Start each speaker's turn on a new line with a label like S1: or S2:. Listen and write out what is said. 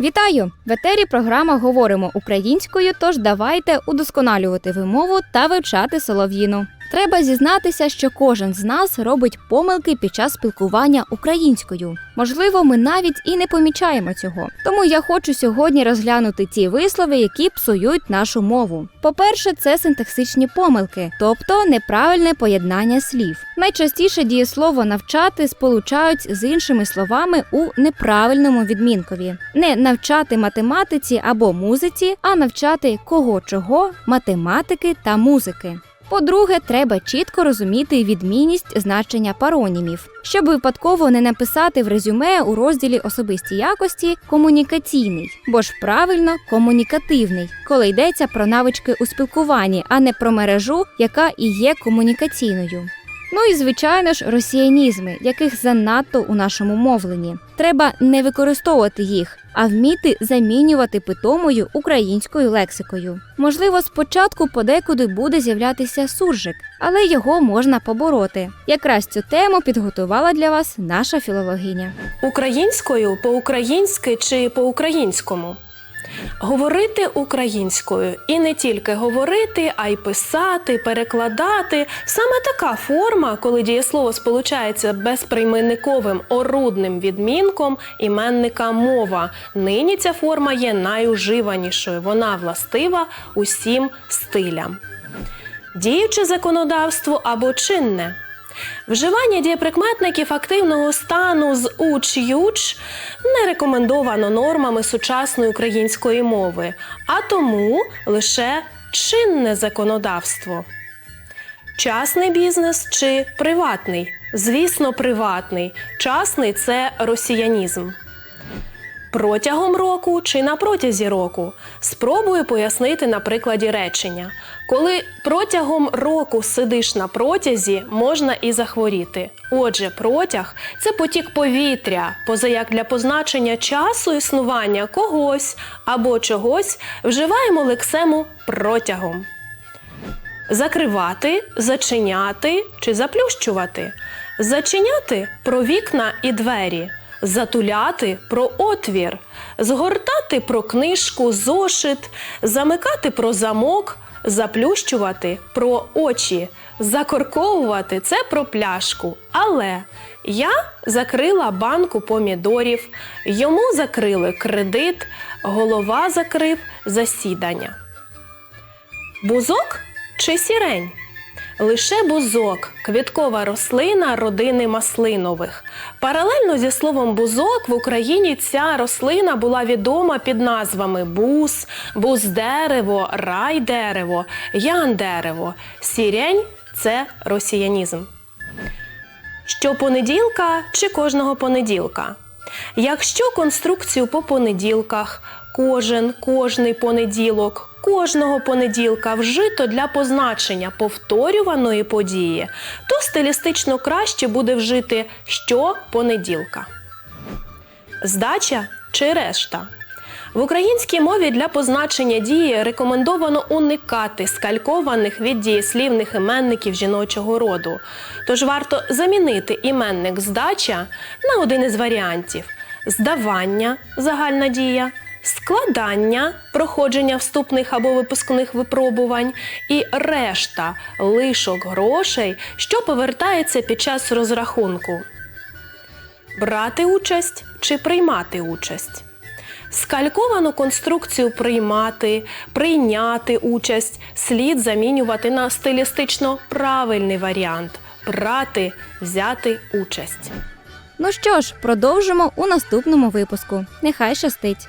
S1: Вітаю! В етері програма Говоримо українською, тож давайте удосконалювати вимову та вивчати солов'їну. Треба зізнатися, що кожен з нас робить помилки під час спілкування українською. Можливо, ми навіть і не помічаємо цього. Тому я хочу сьогодні розглянути ті вислови, які псують нашу мову. По-перше, це синтаксичні помилки, тобто неправильне поєднання слів. Найчастіше дієслово навчати сполучають з іншими словами у неправильному відмінкові. Не навчати математиці або музиці, а навчати кого чого, математики та музики. По-друге, треба чітко розуміти відмінність значення паронімів, щоб випадково не написати в резюме у розділі особисті якості комунікаційний, бо ж правильно комунікативний, коли йдеться про навички у спілкуванні, а не про мережу, яка і є комунікаційною. Ну і звичайно ж росіянізми, яких занадто у нашому мовленні. Треба не використовувати їх, а вміти замінювати питомою українською лексикою. Можливо, спочатку подекуди буде з'являтися суржик, але його можна побороти. Якраз цю тему підготувала для вас наша філологиня.
S2: Українською, по-українськи чи по-українському. Говорити українською і не тільки говорити, а й писати, перекладати. Саме така форма, коли дієслово сполучається безприйменниковим орудним відмінком іменника мова. Нині ця форма є найуживанішою. Вона властива усім стилям. Діюче законодавство або чинне. Вживання дієприкметників активного стану з уч-юч не рекомендовано нормами сучасної української мови, а тому лише чинне законодавство. Частний бізнес чи приватний? Звісно, приватний. Частний це росіянізм. Протягом року чи на протязі року спробую пояснити на прикладі речення. Коли протягом року сидиш на протязі, можна і захворіти. Отже, протяг це потік повітря, позаяк для позначення часу існування когось або чогось вживаємо лексему протягом. Закривати, зачиняти чи заплющувати. Зачиняти про вікна і двері. Затуляти про отвір, згортати про книжку, зошит, замикати про замок, заплющувати про очі, закорковувати це про пляшку. Але я закрила банку помідорів, йому закрили кредит, голова закрив засідання. Бузок чи сірень? Лише бузок квіткова рослина родини маслинових. Паралельно зі словом бузок в Україні ця рослина була відома під назвами буз, буздерево, райдерево, яндерево. Сірень це росіянізм. Щопонеділка чи кожного понеділка. Якщо конструкцію по понеділках, кожен, кожний понеділок, кожного понеділка вжито для позначення повторюваної події, то стилістично краще буде вжити щопонеділка. Здача чи решта. В українській мові для позначення дії рекомендовано уникати скалькованих від дієслівних іменників жіночого роду. Тож варто замінити іменник здача на один із варіантів: здавання загальна дія, складання проходження вступних або випускних випробувань і решта лишок грошей, що повертається під час розрахунку. Брати участь чи приймати участь. Скальковану конструкцію приймати, прийняти участь слід замінювати на стилістично правильний варіант брати, взяти участь.
S1: Ну що ж, продовжимо у наступному випуску. Нехай щастить!